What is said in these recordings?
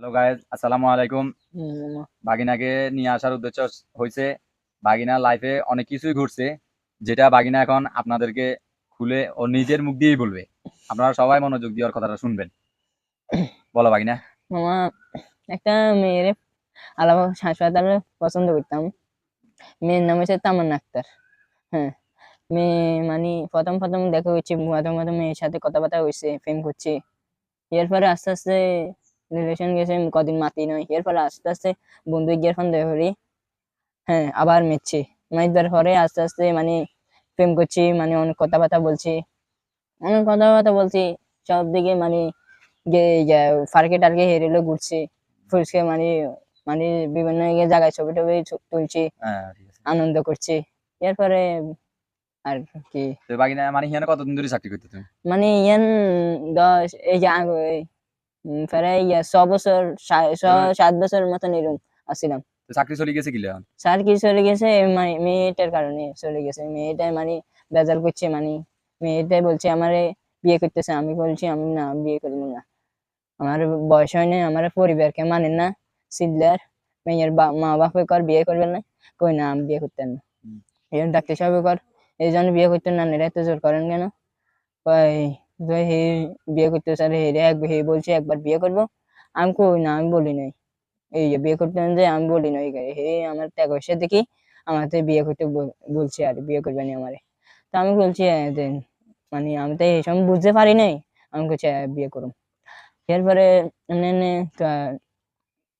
Hello guys আসসালামু আলাইকুম বাগিনাকে নিয়ে আসার উদ্দেশ্য হয়েছে বাগিনা লাইফে অনেক কিছুই ঘটছে যেটা বাগিনা এখন আপনাদেরকে খুলে ও নিজের মুখ দিয়েই বলবে। আপনারা সবাই মনোযোগ দিয়ে ওর কথাটা শুনবেন। বলো বাগিনা। মামা একটা মেয়ের আলাদা হাসপাতালে পছন্দ করতাম। মেয়ের নাম হচ্ছে তামান্না আক্তার। হ্যাঁ মেয়ে মানে প্রথম প্রথম দেখা হচ্ছে প্রথম প্রথম মেয়ের সাথে কথাবার্তা হয়েছে প্রেম করছে। এরপরে আস্তে আস্তে রিলেশন গেছে কদিন মাতি নয় এরপরে আস্তে আস্তে বন্ধু গিয়ারফোন দেওয়া হলে হ্যাঁ আবার মেচ্ছে মেয়েদের পরে আস্তে আস্তে মানে প্রেম করছি মানে অনেক কথাবার্তা বলছি। অনেক কথাবার্তা বলছি সব দিকে মানে যে পার্কে টার্কে হেরেলে ঘুরছি। ফুচকে মানে মানে বিভিন্ন জায়গায় ছবি টবি তুলছি হ্যাঁ আনন্দ করছি। এরপরে আর কি। মানে কতদিন ধরে চাকরি করতে তুমি মানে ইয়ান দশ এই যে প্রায় ছ বছর সাত বছর মতন এরকম আসছিলাম। চাকরি চলে গেছে কি কি চলে গেছে এই মা- মেয়েটার কারণে চলে গেছে। মেয়েটা মানে বেজার করছে মানে মেয়েটাই বলছে আমারে বিয়ে করতেছে। আমি বলছি আমি না বিয়ে করব না। আমার বয়স হয় না আমার পরিবারকে মানেন না। সিদ্ধার মেয়ের বা- মা বাপে কর বিয়ে করবেন না। কই না আমি বিয়ে করতেন না। এই জন্য ডাক্তার সাহেব কর এই জন্য বিয়ে করতেন না। এরা এত জোর করেন কেন? কয় হে বিয়ে করতে স্যার হে রে এক- হে বলছে, একবার বিয়ে করব। আমি কই, না, আমি বলি নাই। এই যে বিয়ে করতে যে, আমি বলি নাই হে, আমার ত্যাগ হয়েছে দেখি, আমার তো বিয়ে করতে বলছে আর বিয়ে করবে না আমারে। তো আমি বলছি মানে আমি তো এইসব বুঝতে পারি নাই। আমি বলছি বিয়ে করুম এরপরে এমনি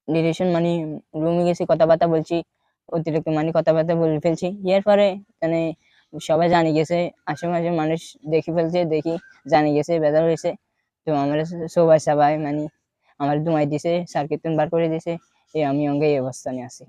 রিলেশন মানে রুমে গেছি, কথাবার্তা বলছি, অতিরিক্ত মানে কথাবার্তা বলে ফেলছি। এরপরে মানে সবাই জানি গেছে, আশেপাশে মানুষ দেখি ফেলছে, দেখি জানি গেছে, বেজার হয়েছে। তো আমার সবাই সবাই মানে আমার দুমাই দিছে সার্কিট বার করে দিছে এই আমি অঙ্গে এই অবস্থানে আছি।